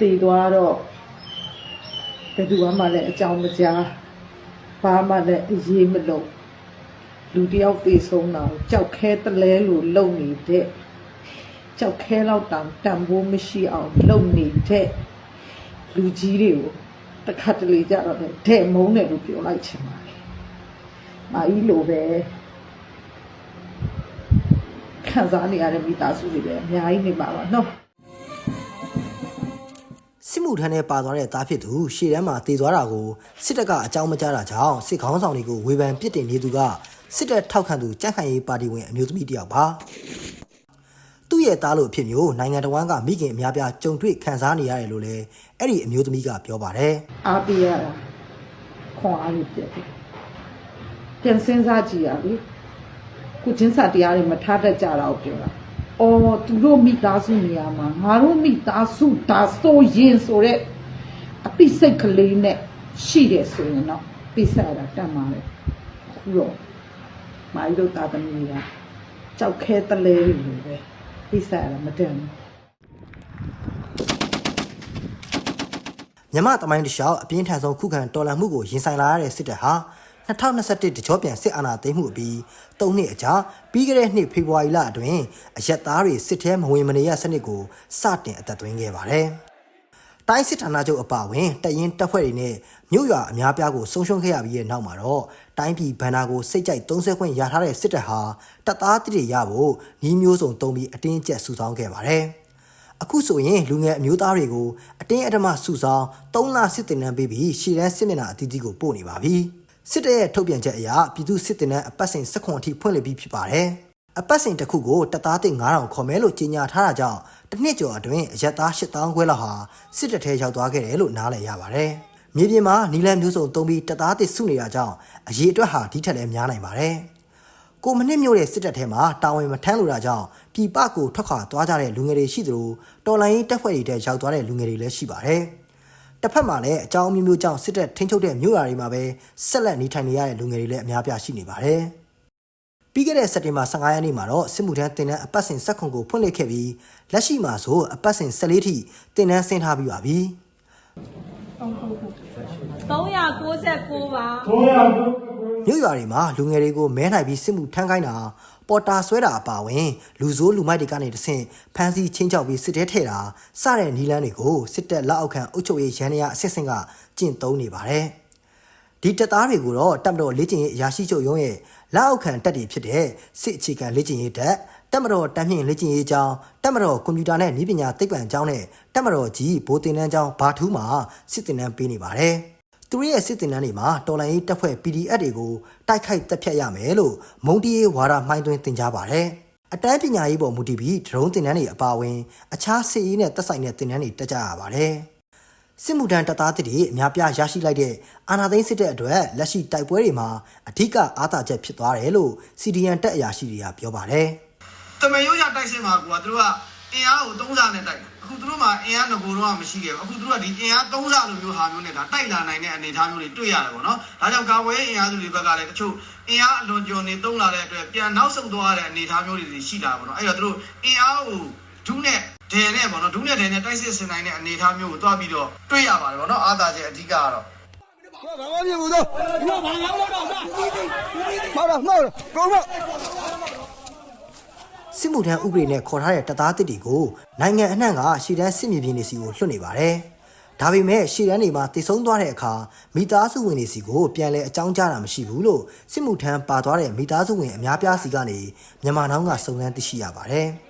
တည်သွားတော့ဘယ်သူမှလည်းအကြောင်းမကြားဘာမှလည်းအရေးမလို့လူတယောက်တည်ဆုံးတော့ကြောက်ခဲတလဲလို့လုံနေတဲ့ကြောက်ခဲတော့တောင်တန်ဖိုးမရှိအောင်လုံနေတဲ့လူကြီးတွေကိုတစ်ခါတလေကြတော့လည်းတဲ့မုန်းတယ်လို့ပြောလိုက်ချင်ပါတယ်။မာကြီးလိုပဲခံစားနေရတဲ့မိသားစုတွေလည်းအများကြီးနေပါပါနော်။ စစ်မှုထမ်းနဲ့ပါသွားတဲ့သားဖြစ်သူရှေ့တန်းမှာတည်သွားတာကိုစစ်တပ်ကအကြောင်းမကြားတာကြောင့်စစ်ခေါင်းဆောင်တွေကိုဝေဖန်ပစ်တင်နေသူကစစ်တပ်ထောက်ခံသူကြန့်ခိုင်ရေးပါတီဝင်အမျိုးသမီးတစ်ယောက်ပါသူ့ရဲ့သားလို့အဖြစ်မျိုးနိုင်ငံတော်ဝန်ကမိခင်အများပြားကြုံတွေ့ခံစားနေရတယ်လို့လည်းအဲ့ဒီအမျိုးသမီးကပြောပါတယ်အားပေးရတာခွန်အားလို့ပြတယ်ပြန်စဉ်းစားကြည့်ရလေခုချင်းစာတရားတွေမထားတတ်ကြတာကိုပြောတာ အော်သူတို့မိသားစုနေရာမှာငါတို့မိသားစုဒါဆိုရင်ဆိုတော့အပိစိတ်ကလေးနဲ့ရှိတယ်ဆိုရင်တော့ပိစရတာတတ်မှာလေခုတော့မိုင်းတို့တာသမီးကကြောက်ခဲတလဲလို့ပဲပိစရတာမတတ်ဘူးမြမတမိုင်းတစ်လျှောက်အပြင်းထန်ဆုံးခုခံတော်လှန်မှုကိုရင်ဆိုင်လာရတဲ့စစ်တပ်ဟာ 2021တကြောပြန်စစ်အာဏာသိမ်းမှုအပြီး၃နှစ်အကြာပြီးခဲ့တဲ့နှစ်ဖေဖော်ဝါရီလအတွင်းအရက်သားတွေစစ်ထဲမဝင်မနေရစနစ်ကိုစတင်အသက်သွင်းခဲ့ပါတယ်။တိုင်းစစ်ဌာနချုပ်အပါအဝင်တပ်ရင်းတပ်ဖွဲ့တွေနဲ့မြို့ရွာအများပြားကိုဆုံးရှုံးခဲ့ရပြီးတဲ့နောက်မှာတော့တိုင်းပြည်ဗန္နာကိုစိတ်ကြိုက်30ခွင့်ရထားတဲ့စစ်တပ်ဟာတပ်သားတိတွေရဖို့ညီမျိုးစုံတုံးပြီးအတင်းကျပ်စုဆောင်းခဲ့ပါတယ်။အခုဆိုရင်လူငယ်အမျိုးသားတွေကိုအတင်းအဓမ္မစုဆောင်3လစစ်တင်နှန်းပေးပြီးရှေ့တန်းစစ်မျက်နှာအသီးသီးကိုပို့နေပါပြီ စစ်တပ်ရဲ့ထုတ်ပြန်ချက်အရပြည်သူစစ်တင်နှန်းအပတ်စဉ်16အထိဖွင့်လှစ်ပြီးဖြစ်ပါတယ်အပတ်စဉ်တစ်ခုကိုတပ်သားတင်9000ခေါ်မဲလို့ကြေညာထားတာကြောင့်တစ်နှစ်ကျော်အတွင်းအရက်သား8000ခွဲလောက်ဟာစစ်တပ်ထဲရောက်သွားခဲ့တယ်လို့နားလည်ရပါတယ်မြေပြင်မှာနီလန်မျိုးစုံတုံးပြီးတပ်သားတစ်စုနေတာကြောင့်အရေးအတွက်ဟာဒီထက်လည်းများနိုင်ပါတယ်ကိုမနစ်မြို့တဲ့စစ်တပ်ထဲမှာတာဝန်မထမ်းလို့တာကြောင့်ပြည်ပကိုထွက်ခွာသွားကြတဲ့လူငယ်တွေရှိသလိုတော်လိုင်းရေးတပ်ဖွဲ့တွေထဲရောက်သွားတဲ့လူငယ်တွေလည်းရှိပါတယ်။ တစ်ဖက်မှာလည်းအကြောင်းအမျိုးမျိုးကြောင့်စစ်တပ်ထိန်းချုပ်တဲ့မြို့ရွာတွေမှာပဲဆက်လက်နေထိုင်နေရတဲ့လူငယ်တွေလည်းအများပြားရှိနေပါတယ်။ပြီးခဲ့တဲ့စက်တင်ဘာ15ရက်နေ့မှာတော့စစ်မှုထမ်းတင်တဲ့အပတ်စဉ်7ခုကိုဖွင့်လှစ်ခဲ့ပြီးလက်ရှိမှာဆိုအပတ်စဉ်14ထိတင်တန်းဆင်းထားပြီးပါပြီ။399ပါ မြို့ရွာတွေမှာလူငယ်တွေကိုမဲနိုင်ပြီးစစ်မှုထမ်းခိုင်းတာပေါ်တာဆွဲတာအပါအဝင်လူဆိုးလူမိုက်တွေကနေတဆင့်ဖမ်းဆီးချင်းချောက်ပြီးစစ်တဲထဲတာစတဲ့နီလန်းတွေကိုစစ်တပ်လက်အောက်ခံအုပ်ချုပ်ရေးရန်ရာအစစ်စင်ကကျင့်သုံးနေပါတယ်။ဒီတပ်သားတွေကိုတော့တပ်မတော်လေ့ကျင့်ရေးအရာရှိချုပ်ရုံးရဲ့လက်အောက်ခံတပ်တွေဖြစ်တဲ့စစ်အခြေခံလေ့ကျင့်ရေးတပ်တပ်မတော်တမ်းမြင့်လေ့ကျင့်ရေးကျောင်းတပ်မတော်ကွန်ပျူတာနဲ့နည်းပညာသိပ္ပံကျောင်းနဲ့တပ်မတော်ကြီးဘိုးတင်တန်းကျောင်းဘာထူးမှာစစ်တင်တန်းပေးနေပါတယ်။ သူတို့ရဲ့စစ်တင်တန်းတွေမှာတော်လိုင်းရေးတပ်ဖွဲ့ PDF တွေကိုတိုက်ခိုက်တပ်ဖြတ်ရမယ်လို့မုံတီးရေးဝါဒမှိုင်းသွင်းတင်ကြပါတယ်။အတန်းပညာရေးပေါ်မူတည်ပြီးဒရုန်းတင်တန်းတွေအပါအဝင်အခြားစစ်ရေးနဲ့သက်ဆိုင်တဲ့တင်တန်းတွေတက်ကြရပါတယ်။စစ်မှုထမ်းတပ်သားတွေအများပြားရရှိလိုက်တဲ့အာဏာသိမ်းစစ်တဲ့အတွက်လက်ရှိတိုက်ပွဲတွေမှာအဓိကအားသာချက်ဖြစ်သွားတယ်လို့ CDN တပ်အရာရှိတွေကပြောပါတယ်။တမယိုးရတိုက်စစ်မှာကွာသူတို့က အင်အားကို3ဆနဲ့တိုက်တယ်အခုသူတို့မှာအင်အားငကိုတော့မရှိခဲ့ဘူးအခုသူတို့ကဒီအင်အား3ဆလိုမျိုးဟာမျိုးနဲ့ဒါတိုက်လာနိုင်တဲ့အနေအထားမျိုးတွေတွေ့ရတယ်ပေါ့နော်ဒါကြောင့်ကာကွယ်ရေးအင်အားစုတွေဘက်ကလည်းတချို့အင်အားအလွန်ကျော်နေတုံးလာတဲ့အတွက်ပြန်နောက်ဆုတ်သွားတဲ့အနေအထားမျိုးတွေရှိလာပေါ့နော်အဲ့တော့သူတို့အင်အားကိုဒုနဲ့ဒယ်နဲ့ပေါ့နော်ဒုနဲ့ဒယ်နဲ့တိုက်စစ်ဆင်နိုင်တဲ့အနေအထားမျိုးကိုတွားပြီးတော့တွေ့ရပါတယ်ပေါ့နော်အားသာချက်အဓိကကတော့ဘာမှမဖြစ်ဘူးတော့ဒီတော့ဘာငါတော့တော့မှောက်တော့မှောက်တော့ကောင်းတော့ စစ်မှုထမ်းဥပဒေနဲ့ခေါ်ထားတဲ့တပ်သားတစ်တွေကိုနိုင်ငံအနှံ့ကရှေ့တန်းစစ်မြေပြင်တွေစီကိုလွှတ်နေပါတယ်။ဒါပေမဲ့ရှေ့တန်းတွေမှာတည်ဆုံသွားတဲ့အခါမိသားစုဝင်တွေစီကိုပြန်လဲအကြောင်းကြားတာမရှိဘူးလို့စစ်မှုထမ်းပါသွားတဲ့မိသားစုဝင်အများပြားစီကနေမြန်မာနောင်းကစုံစမ်းသိရှိရပါတယ်။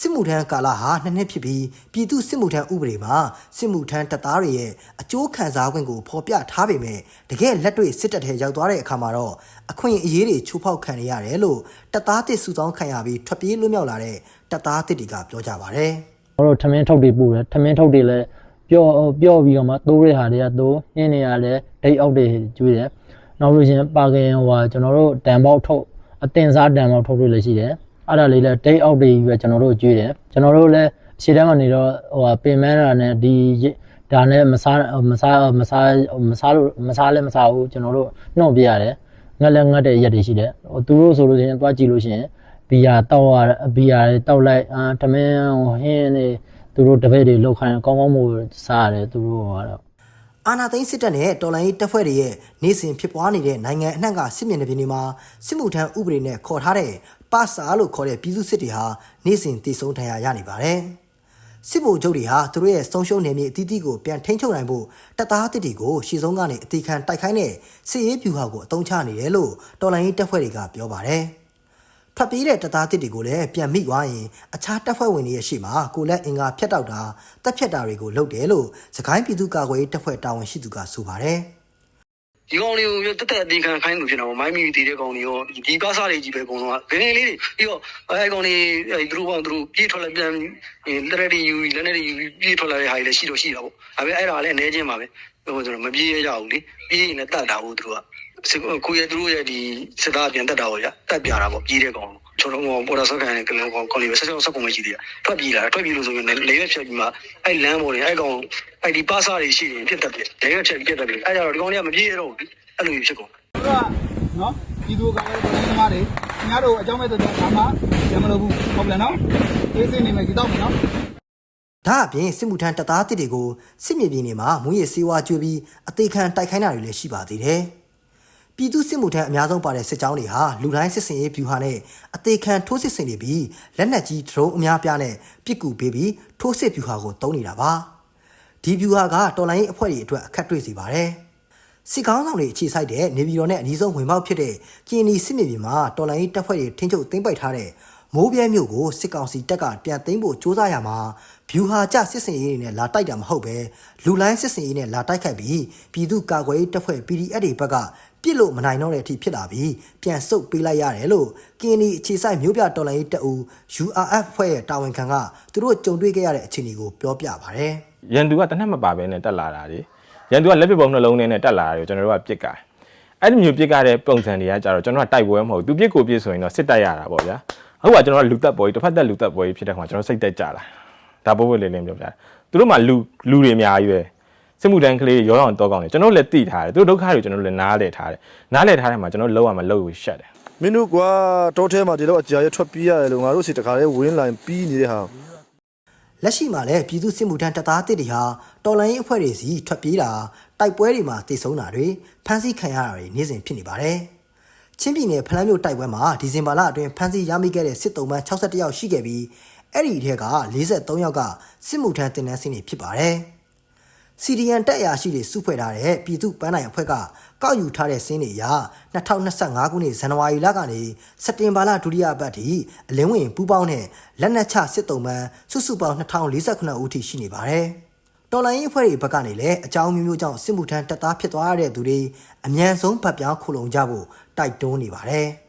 စစ်မှုထမ်းကာလဟာနှစ်နှစ်ဖြစ်ပြီးပြည်သူစစ်မှုထမ်းဥပဒေမှာစစ်မှုထမ်းတပ်သားတွေရဲ့အကျိုးခံစား권ကိုဖော်ပြထားပေမဲ့တကယ်လက်တွေ့စစ်တပ်ထဲရောက်သွားတဲ့အခါမှာတော့အခွင့်အရေးတွေချိုးဖောက်ခံနေရတယ်လို့တပ်သားတစ်စုဆောင်းခံရပြီးထွက်ပြေးလွတ်မြောက်လာတဲ့တပ်သားတစ်တွေကပြောကြပါတယ်ကျွန်တော်တို့ထမင်းထုတ်တွေပို့တယ်ထမင်းထုတ်တွေလည်းပျော့ပျော့ပြီးတော့မှသိုးတဲ့ဟာတွေကသိုးညင်းနေရလဲဒိတ်အောက်တွေကျွေးတယ်နောက်လို့ချင်းပါကင်ဟိုဟာကျွန်တော်တို့တန်ပေါက်ထုတ်အတင်စားတန်ပေါက်ထုတ်တွေလည်းရှိတယ် အဲ့ဒါလေးလည်းဒိတ်အောက်တွေကြီးပဲကျွန်တော်တို့ကျွေးတယ်ကျွန်တော်တို့လည်းခြေတန်းကနေတော့ဟိုဟာပင်မန်းတာနဲ့ဒီဒါနဲ့မစားမစားမစားမစားလို့မစားလည်းမစားဘူးကျွန်တော်တို့နှုတ်ပြရတယ်ငက်လည်းငက်တဲ့ရက်တွေရှိတယ်ဟိုသူတို့ဆိုလို့ချင်းသွားကြည့်လို့ရှိရင်ဘီယာတောက်ရဘီယာတောက်လိုက်အာထမင်းဟိုဟင်းနေသူတို့တပည့်တွေလောက်ခိုင်းကောင်းကောင်းမို့စားရတယ်သူတို့ကတော့အာနာသိန်းစစ်တပ်နဲ့တော်လိုင်းရေးတပ်ဖွဲ့တွေရဲ့နေစဉ်ဖြစ်ပွားနေတဲ့နိုင်ငံအနှံ့ကစစ်မြေပြင်တွေမှာစစ်မှုထမ်းဥပဒေနဲ့ခေါ်ထားတဲ့ ပါစာလို့ခေါ်တဲ့ပြည်သူစစ်တွေဟာနေစဉ်တည်ဆုံထဏ်ရရနေပါတယ်။စစ်ဗိုလ်ချုပ်တွေဟာသူတို့ရဲ့ဆုံးရှုံးနေမြေအသီးသီးကိုပြန်ထိန်းချုပ်နိုင်ဖို့တပ်သားတစ်တွေကိုရှေ့ဆုံးကနေအတီခံတိုက်ခိုင်းတဲ့စစ်ရေးဗျူဟာကိုအသုံးချနေတယ်လို့တော်လိုင်းရေးတပ်ဖွဲ့တွေကပြောပါတယ်။ထွက်ပြေးတဲ့တပ်သားတစ်တွေကိုလည်းပြန်မိသွားရင်အခြားတပ်ဖွဲ့ဝင်တွေရဲ့ရှေ့မှာကိုလက်အင်္ဂါဖျက်တောက်တာတပ်ဖြတ်တာတွေကိုလုပ်တယ်လို့စကိုင်းပြည်သူ့ကာကွယ်ရေးတပ်ဖွဲ့တာဝန်ရှိသူကဆိုပါတယ် ဒီကောင်လေးကိုတက်တက်အသေးခံခိုင်းလို့ဖြစ်တာပေါ့မိုင်းမီတည်တဲ့ကောင်လေးရောဒီကားစားလေးကြီးပဲအကုန်လုံးကဂရင်းလေးတွေပြီးတော့အဲကောင်လေးအဲသူတို့ကောင်သူတို့ပြေးထွက်လာပြန်လက်ရည်ယူလက်နဲ့ယူပြေးထွက်လာတဲ့ဟာတွေလည်းရှိတော့ရှိတာပေါ့ဒါပေမဲ့အဲ့ဒါလည်းအနေချင်းပါပဲဟိုဆိုတော့မပြေးရကြဘူးလေပြေးရင်လည်းတတ်တာဘူးသူတို့ကကိုရသူတို့ရဲ့ဒီစစ်သားပြန်တက်တာပေါ့ဗျတက်ပြတာပေါ့ပြေးတဲ့ကောင် ကျွန်တော်တို့ပေါ်လာဆောက်ခံတဲ့ကောင်ကောင်လေးပဲဆက်ဆက်ဆက်ကုန်မရှိသေးတာထွက်ပြေးလာထွက်ပြေးလို့ဆိုရင်လေရွက်ဖြတ်ပြီးမှအဲ့လမ်းပေါ်တွေအဲ့ကောင်အဲ့ဒီပါစာတွေရှိရင်ပြတ်တက်တယ်လေရွက်ဖြတ်ပြတ်တက်တယ်အဲ့ကြတော့ဒီကောင်လေးကမပြေးရတော့ဘူးအဲ့လိုဖြစ်ကုန်တို့ကနော်ဒီသူကလည်းဒီသမားတွေခင်ဗျားတို့အကြောင်းမဲ့တဲ့ဘာမှရမလို့ဘူးဟုတ်တယ်နော်အေးစိနေမယ်ဒီတော့မယ်နော်။ဒါအပြင်စစ်မှုထမ်းတပ်သားတစ်တွေကိုစစ်မြေပြင်တွေမှာမူရည်စေဝါကျွေးပြီးအသေးခံတိုက်ခိုင်းတာတွေလည်းရှိပါသေးတယ်။ ပြည်သူစစ်မှုထမ်းအများဆုံးပါတဲ့စစ်ကြောင်းတွေဟာလူတိုင်းစစ်စင်ရေးဗျူဟာနဲ့အသေးခံထိုးစစ်ဆင်နေပြီးလက်နက်ကြီးဒရုန်းအများပြားနဲ့ပစ်ကူပေးပြီးထိုးစစ်ဗျူဟာကိုတုံးနေတာပါ။ဒီဗျူဟာကတော်လိုင်းရေးအဖွဲ့တွေအတွက်အခက်တွေ့စေပါတယ်။စစ်ကောင်းဆောင်တွေအခြေစိုက်တဲ့နေပြည်တော်နဲ့အနီးဆုံးဝင်ပေါက်ဖြစ်တဲ့ကင်းနီစစ်မြေပြင်မှာတော်လိုင်းရေးတပ်ဖွဲ့တွေထင်းချုပ်သိမ်းပိုက်ထားတဲ့မိုးပြဲမြို့ကိုစစ်ကောင်စီတပ်ကပြန်သိမ်းဖို့ကြိုးစားရမှာ ဗျူဟာကျစစ်စင်ရေးတွေနဲ့လာတိုက်တာမဟုတ်ပဲလူလိုင်းစစ်စင်ရေးနဲ့လာတိုက်ခိုက်ပြီးပြည်သူ့ကာကွယ်ရေးတပ်ဖွဲ့ PDF တွေဘက်ကပြစ်လို့မနိုင်တော့တဲ့အထိဖြစ်လာပြီးပြန်ဆုတ်ပေးလိုက်ရတယ်လို့ကင်းနီအခြေစိုက်မြို့ပြတော်လိုင်းရေးတပ်ဦး URF ဖွဲ့ရဲ့တာဝန်ခံကသူတို့ကြုံတွေ့ခဲ့ရတဲ့အခြေအနေကိုပြောပြပါဗျ။ရန်သူကတနက်မပါဘဲနဲ့တက်လာတာတွေရန်သူကလက်ပစ်ပုံနှလုံးထဲနဲ့တက်လာတာတွေကျွန်တော်တို့ကပြစ်ကြတယ်အဲ့ဒီမျိုးပြစ်ကြတဲ့ပုံစံတွေကကြတော့ကျွန်တော်ကတိုက်ပွဲမဟုတ်ဘူးသူပြစ်ကိုပြစ်ဆိုရင်တော့စစ်တိုက်ရတာပေါ့ဗျာဟုတ်ပါကျွန်တော်ကလူသက်ပွဲတစ်ဖက်သက်လူသက်ပွဲဖြစ်တဲ့ခါမှာကျွန်တော်စိတ်တက်ကြတာ ဒါပို့ပို့လေးလေးပြောပြတယ်သူတို့မှလူလူတွေအများကြီးပဲစစ်မှုတန်းကလေးရောအောင်တောကောင်းတယ်ကျွန်တော်လည်းတိထားတယ်သူတို့ဒုက္ခတွေကျွန်တော်လည်းနားလဲထားတယ်နားလဲထားတဲ့မှာကျွန်တော်လောက်ရမှာလောက်ကိုရှက်တယ်မင်းတို့ကွာတောထဲမှာဒီလောက်အကြာရထွက်ပြေးရတယ်လို့ငါတို့စီတခါလေးဝင်းလိုင်းပြီးနေတဲ့ဟာလက်ရှိမှာလည်းပြည်သူစစ်မှုထမ်းတပ်သားတစ်တွေဟာတော်လိုင်းရေးအဖွဲ့တွေစီထွက်ပြေးတာတိုက်ပွဲတွေမှာတည်ဆုံတာတွေဖမ်းဆီးခံရတာတွေနေ့စဉ်ဖြစ်နေပါတယ်။ချင်းပြည်နယ်ဖလန်းမြို့တိုက်ပွဲမှာဒီဇင်ဘာလအတွင်းဖမ်းဆီးရမိခဲ့တဲ့စစ်တုံးပန်း61ယောက်ရှိခဲ့ပြီး အဲ့ဒီထဲက43ယောက်ကစစ်မှုထမ်းတင်နန်းစင်းတွေဖြစ်ပါတယ်။ CDN တက်အရာရှိတွေစုဖွဲ့ထားတဲ့ပြည်သူ့ပန်းနိုင်အဖွဲ့ကကောက်ယူထားတဲ့စင်းတွေအရ2025ခုနှစ်ဇန်နဝါရီလကနေစက်တင်ဘာလဒုတိယပတ်ထိအလင်းဝင်ပူးပေါင်းတဲ့လက်နက်ချစစ်တုံးပန်းစုစုပေါင်း2048ဦးထိရှိနေပါတယ်။တော်လိုင်းရေးအဖွဲ့တွေဘက်ကနေလည်းအကြောင်းမျိုးမျိုးကြောင့်စစ်မှုထမ်းတပ်သားဖြစ်သွားရတဲ့သူတွေအ мян ဆုံးဗတ်ပြောင်းခုလုံကြဖို့တိုက်တွန်းနေပါတယ်။